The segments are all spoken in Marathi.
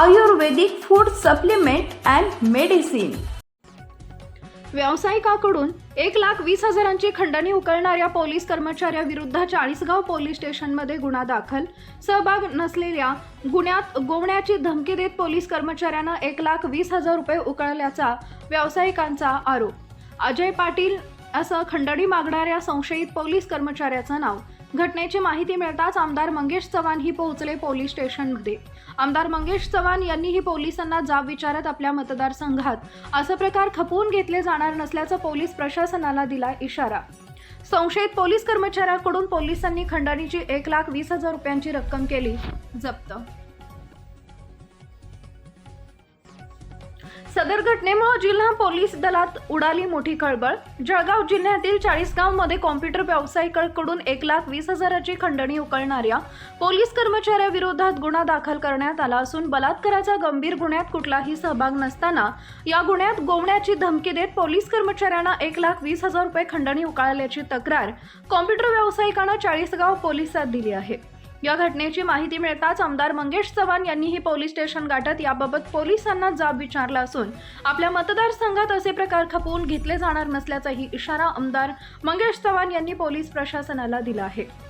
Ayurvedic food supplement and medicine. व्यावसायिकाकडून एक लाख वीस हजारांची खंडणी उकळणाऱ्या पोलीस कर्मचाऱ्याविरुद्ध चाळीसगाव पोलीस स्टेशनमध्ये गुन्हा दाखल. सहभाग नसलेल्या गुन्ह्यात गोवण्याची धमकी देत पोलीस कर्मचाऱ्यानं एक लाख वीस हजार रुपये उकळल्याचा व्यावसायिकांचा आरोप. अजय पाटील असं खंडणी मागणाऱ्या संशयित पोलीस कर्मचाऱ्याचं नाव. घटनेची माहिती मिळताच आमदार मंगेश चव्हाण ही पोहोचले पोलीस स्टेशनमध्ये. आमदार मंगेश चव्हाण यांनीही पोलिसांना जाब विचारत आपल्या मतदारसंघात असं प्रकार खपवून घेतले जाणार नसल्याचा पोलीस प्रशासनाला दिला इशारा. संशयित पोलीस कर्मचाऱ्याकडून पोलिसांनी खंडणीची एक लाख वीस हजार रुपयांची रक्कम केली. जप्त सदर घटनेमुळे जिल्हा पोलीस दलात उडाली मोठी खळबळ. जळगाव जिल्ह्यातील चाळीसगावमध्ये कॉम्प्युटर व्यावसायिकाकडून एक लाख वीस हजाराची खंडणी उकळणाऱ्या पोलीस कर्मचाऱ्याविरोधात गुन्हा दाखल करण्यात आला असून बलात्काराचा गंभीर गुन्ह्यात कुठलाही सहभाग नसताना या गुन्ह्यात गोवण्याची धमकी देत पोलीस कर्मचाऱ्यांना एक लाख वीस हजार रुपये खंडणी उकळल्याची तक्रार कॉम्प्युटर व्यावसायिकानं चाळीसगाव पोलिसात दिली आहे. या घटनेची माहिती मिळताच आमदार मंगेश चव्हाण यांनीही पोलीस स्टेशन गाठत याबाबत पोलिसांना जाब विचारला असून आपल्या मतदारसंघात असे प्रकार खपवून घेतले जाणार नसल्याचाही इशारा आमदार मंगेश चव्हाण यांनी पोलीस प्रशासनाला दिला आहे.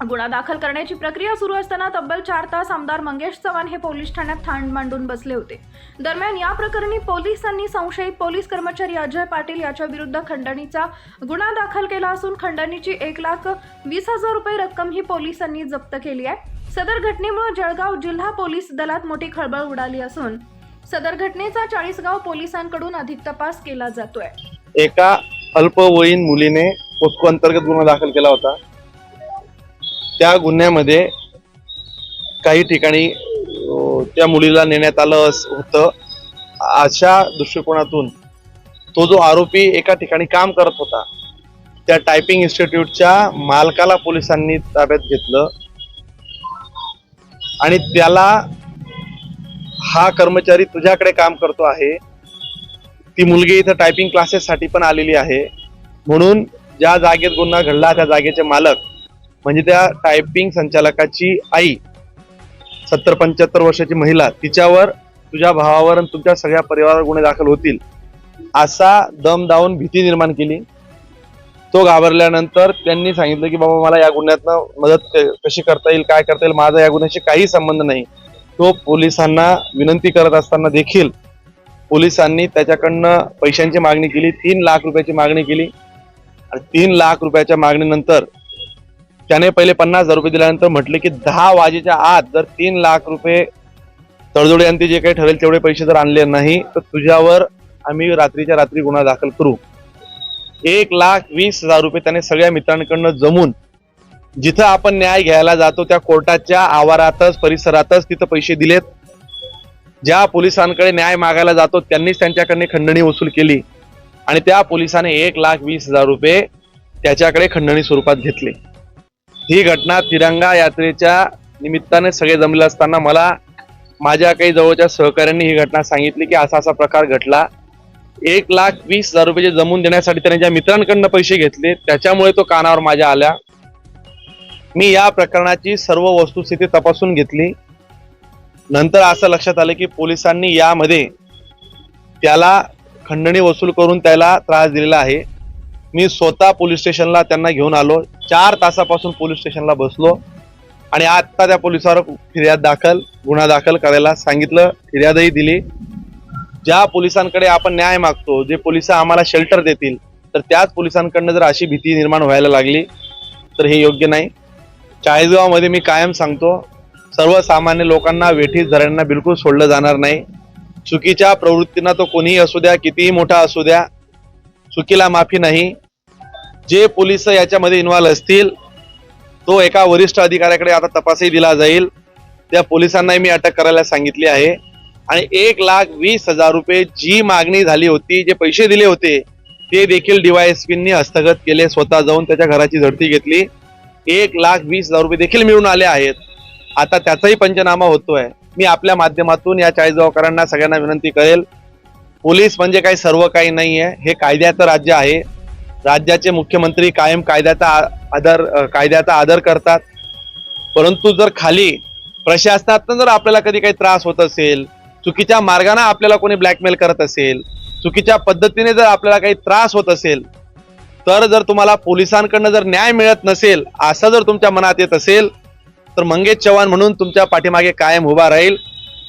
गुन्हा दाखल करण्याची प्रक्रिया सुरू असताना तब्बल चार तास आमदार मंगेश चव्हाण हे पोलीस ठाण्यात ठाण मांडून बसले होते. दरम्यान या प्रकरणी पोलिसांनी संशयित पोलीस कर्मचारी अजय पाटील याच्या विरुद्ध खंडणीचा गुन्हा दाखल केला असून खंडणीची एक लाख वीस हजार रुपये रक्कम ही पोलिसांनी जप्त केली आहे. सदर घटनेमुळे जळगाव जिल्हा पोलीस दलात मोठी खळबळ उडाली असून सदर घटनेचा चाळीसगाव पोलिसांकडून अधिक तपास केला जातोय. एका अल्पवयीन मुलीने पोस्को अंतर्गत गुन्हा दाखल केला होता. त्या गुन्ह्यामध्ये काही ठिकाणी त्या मुलीला नेण्यात आलं होतं. अशा दृष्टिकोनातून तो जो आरोपी एका ठिकाणी काम करत होता त्या टायपिंग इन्स्टिट्यूटच्या मालकाला पोलिसांनी ताब्यात घेतलं आणि त्याला हा कर्मचारी तुझ्याकडे काम करतो आहे. ती मुलगी इथं टायपिंग क्लासेससाठी पण आलेली आहे. म्हणून ज्या जागेत गुन्हा घडला त्या जागेचे मालक म्हणजे त्या टायपिंग संचालकाची आई सत्तर पंच्याहत्तर वर्षाची महिला तिच्यावर तुझ्या भावावर आणि तुमच्या सगळ्या परिवारावर गुन्हे दाखल होतील असा दम दावून भीती निर्माण केली. तो घाबरल्यानंतर त्यांनी सांगितलं की बाबा मला या गुन्ह्यातनं मदत क- कशी करता येईल काय करता येईल माझा या गुन्ह्याशी काही संबंध नाही. तो पोलिसांना विनंती करत असताना देखील पोलिसांनी त्याच्याकडनं पैशांची मागणी केली तीन लाख रुपयाची मागणी केली. आणि तीन लाख रुपयाच्या मागणीनंतर त्याने पहिले पन्नास हजार रुपये दिल्यानंतर म्हटले की दहा वाजेच्या आत जर तीन लाख रुपये तडजोडे जे काही ठरेल तेवढे पैसे जर आणले नाही तर तुझ्यावर आम्ही रात्रीच्या रात्री गुन्हा दाखल करू. एक लाख वीस हजार रुपये त्याने सगळ्या मित्रांकडनं जमून जिथं आपण न्याय घ्यायला जातो त्या कोर्टाच्या आवारातच परिसरातच तिथं पैसे दिलेत. ज्या पोलिसांकडे न्याय मागायला जातो त्यांनीच त्यांच्याकडे खंडणी वसूल केली आणि त्या पोलिसाने एक लाख वीस हजार रुपये त्याच्याकडे खंडणी स्वरूपात घेतले. ही घटना तिरंगा यात्रेच्या निमित्ताने सगळे जमले असताना मला माझ्या काही जवळच्या सहकाऱ्यांनी ही घटना सांगितली की असा असा प्रकार घडला. एक लाख वीस हजार रुपये जमून देण्यासाठी त्याने ज्या मित्रांकडनं पैसे घेतले त्याच्यामुळे तो कानावर माझ्या आल्या. मी या प्रकरणाची सर्व वस्तुस्थिती तपासून घेतली. नंतर असं लक्षात आलं की पोलिसांनी यामध्ये त्याला खंडणी वसूल करून त्याला त्रास दिलेला आहे. मी स्वतः पोलीस स्टेशनला त्यांना घेऊन आलो. चार तासापासून पोलीस स्टेशनला बसलो. आणि आत्ता त्या पोलिसावर फिर्याद दाखल गुन्हा दाखल करायला सांगितलं फिर्यादही दिली. ज्या पोलिसांकडे आपण न्याय मागतो जे पोलीस आम्हाला शेल्टर देतील तर त्याच पोलिसांकडनं जर अशी भीती निर्माण व्हायला लागली तर हे योग्य नाही. चाळीसगावमध्ये मी कायम सांगतो सर्वसामान्य लोकांना वेठीस धरांना बिलकुल सोडलं जाणार नाही. चुकीच्या प्रवृत्तींना तो कोणीही असू द्या कितीही मोठा असू द्या चुकीला माफी नाही. जे पोलीस याच्यामध्ये इन्व्हॉल्व असतील तो एका वरिष्ठ अधिकाऱ्याकडे आता तपासही दिला जाईल. त्या पोलिसांनाही मी अटक करायला सांगितली आहे. आणि एक लाख वीस हजार रुपये जी मागणी झाली होती जे पैसे दिले होते ते देखील डीवायएसपींनी हस्तगत केले स्वतः जाऊन त्याच्या घराची झडती घेतली. एक लाख वीस हजार रुपये देखील मिळून आले आहेत. आता त्याचाही पंचनामा होतोय. मी आपल्या माध्यमातून या चाळीसगावकरांना सगळ्यांना विनंती करेल पोलीस म्हणजे काही सर्व काही नाही आहे हे कायद्याचं राज्य आहे. राज्याचे मुख्यमंत्री कायम कायद्याचा आ- आदर कायद्याचा आदर करतात. परंतु जर खाली प्रशासनातनं जर आपल्याला कधी काही त्रास होत असेल चुकीच्या मार्गाने आपल्याला कोणी ब्लॅकमेल करत असेल चुकीच्या पद्धतीने जर आपल्याला काही त्रास होत असेल तर जर तुम्हाला पोलिसांकडनं जर न्याय मिळत नसेल असं जर तुमच्या मनात येत असेल तर मंगेश चव्हाण म्हणून तुमच्या पाठीमागे कायम उभा राहील.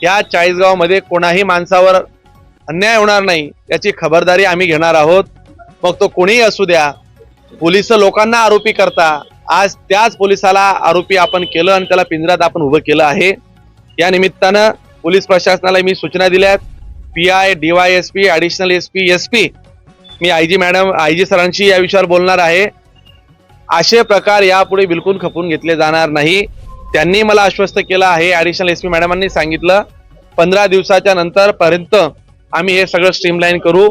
या चाळीसगावमध्ये कोणाही माणसावर अन्याय होणार नाही याची खबरदारी आम्ही घेणार आहोत. मग तो कोणीही असू द्या पोलीस लोकांना आरोपी करता आज त्याच पोलिसाला आरोपी आपण केलं आणि त्याला पिंजऱ्यात आपण उभं केलं आहे. या निमित्तानं पोलीस प्रशासनाला मी सूचना दिल्यात P I DY S P additional S P S P me I G madam I G सरांशी या विषयावर बोलणार आहे. असे प्रकार यापुढे बिलकुल खपून घेतले जाणार नाही. त्यांनी मला आश्वस्त केलं आहे ॲडिशनल एस पी मॅडमांनी सांगितलं. पंधरा दिवसाच्या नंतर पर्यंत आम्ही हे सगळं स्ट्रीमलाईन करू.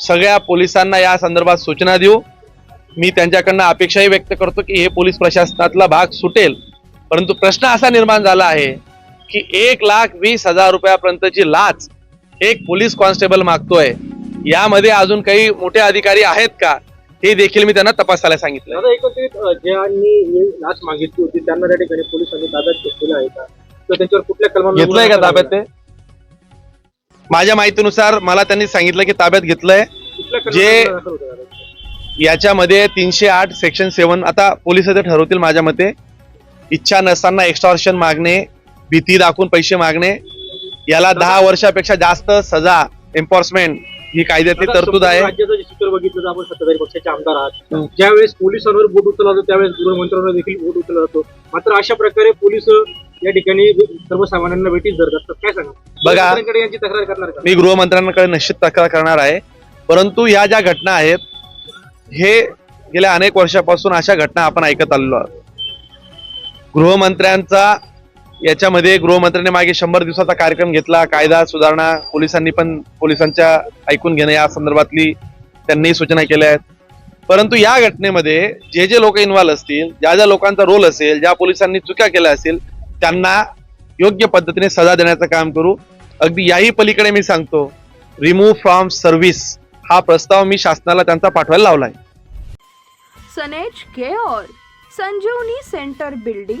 सगळ्या पोलिसांना या संदर्भात सूचना देऊ. मी त्यांच्याकडनं अपेक्षाही व्यक्त करतो की हे पोलीस प्रशासनातला भाग सुटेल. परंतु प्रश्न असा निर्माण झाला आहे की एक लाख वीस हजार रुपयापर्यंतची लाच एक पोलीस कॉन्स्टेबल मागतोय. यामध्ये अजून काही मोठे अधिकारी आहेत का? हे देखील मी त्यांना तपासायला सांगितलं एकत्रित ज्यांनी ही लाच मागितली होती त्यांना त्या ठिकाणी पोलिसांनी ताब्यात घेतलेलं आहे का? तर त्यांच्यावर कुठल्या कलमांवर घेतलंय का ताब्यात ते? माझ्या माहितीनुसार मला त्यांनी सांगितलं की ताब्यात घेतलंय. जे-? याच्यामध्ये तीनशे आठ सेक्शन सेवन आता पोलीस ते ठरवतील माझ्या मते. इच्छा नसताना एक्स्टॉर्शन मागणे भीती दाखवून पैसे मागणे. याला दहा वर्षापेक्षा जास्त सजा एन्फोर्समेंट ही कायद्यातली तरतूद आहे. राज्याचं चित्र बघितलं तर आपण सत्ताधारी पक्षाचे आमदार आहात. हम्म. ज्यावेळेस पोलिसांवर बोट उचलला जातो त्यावेळेस गृहमंत्र्यांवर देखील बोट उचलला जातो. मात्र अशा प्रकारे पोलीस या ठिकाणी सर्वसामान्यांना भेटीस धरत असतात. काय सांगा बघा. यांची तक्रार करणार मी गृहमंत्र्यांकडे निश्चित तक्रार करणार आहे. परंतु ह्या ज्या घटना आहेत हे गेल्या अनेक वर्षापासून अशा घटना आपण ऐकत आलेलो आहोत. गृहमंत्र्यांचा याच्यामध्ये गृहमंत्र्यांनी मागे शंभर दिवसाचा कार्यक्रम घेतला कायदा सुधारणा पोलिसांनी पण पोलिसांच्या ऐकून घेणं या संदर्भातली त्यांनी सूचना केल्या आहेत. परंतु या घटनेमध्ये जे जे लोक इन्व्हॉल्व्ह असतील ज्या ज्या लोकांचा रोल असेल ज्या पोलिसांनी चुक्या केल्या असतील त्यांना योग्य पद्धतीने सजा देण्याचं काम करू. अगदी याही पलीकडे मी सांगतो रिमूव्ह फ्रॉम सर्व्हिस हा प्रस्ताव मी शासनाला त्यांचा पाठवायला लावलाय. सनेज care Sanjeevani centre building.